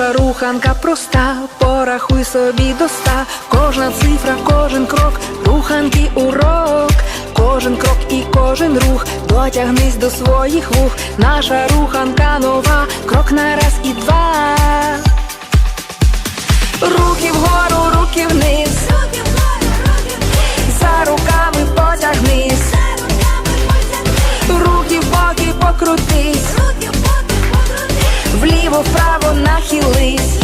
Наша руханка проста, порахуй собі до ста. Кожна цифра, кожен крок, руханки урок, кожен крок і кожен рух, дотягнись до своїх вух, наша руханка нова, крок на раз і два. Руки вгору, руки вниз, руки руки за руками потягнись, руки в боки покрутись вліво, вправо нахились.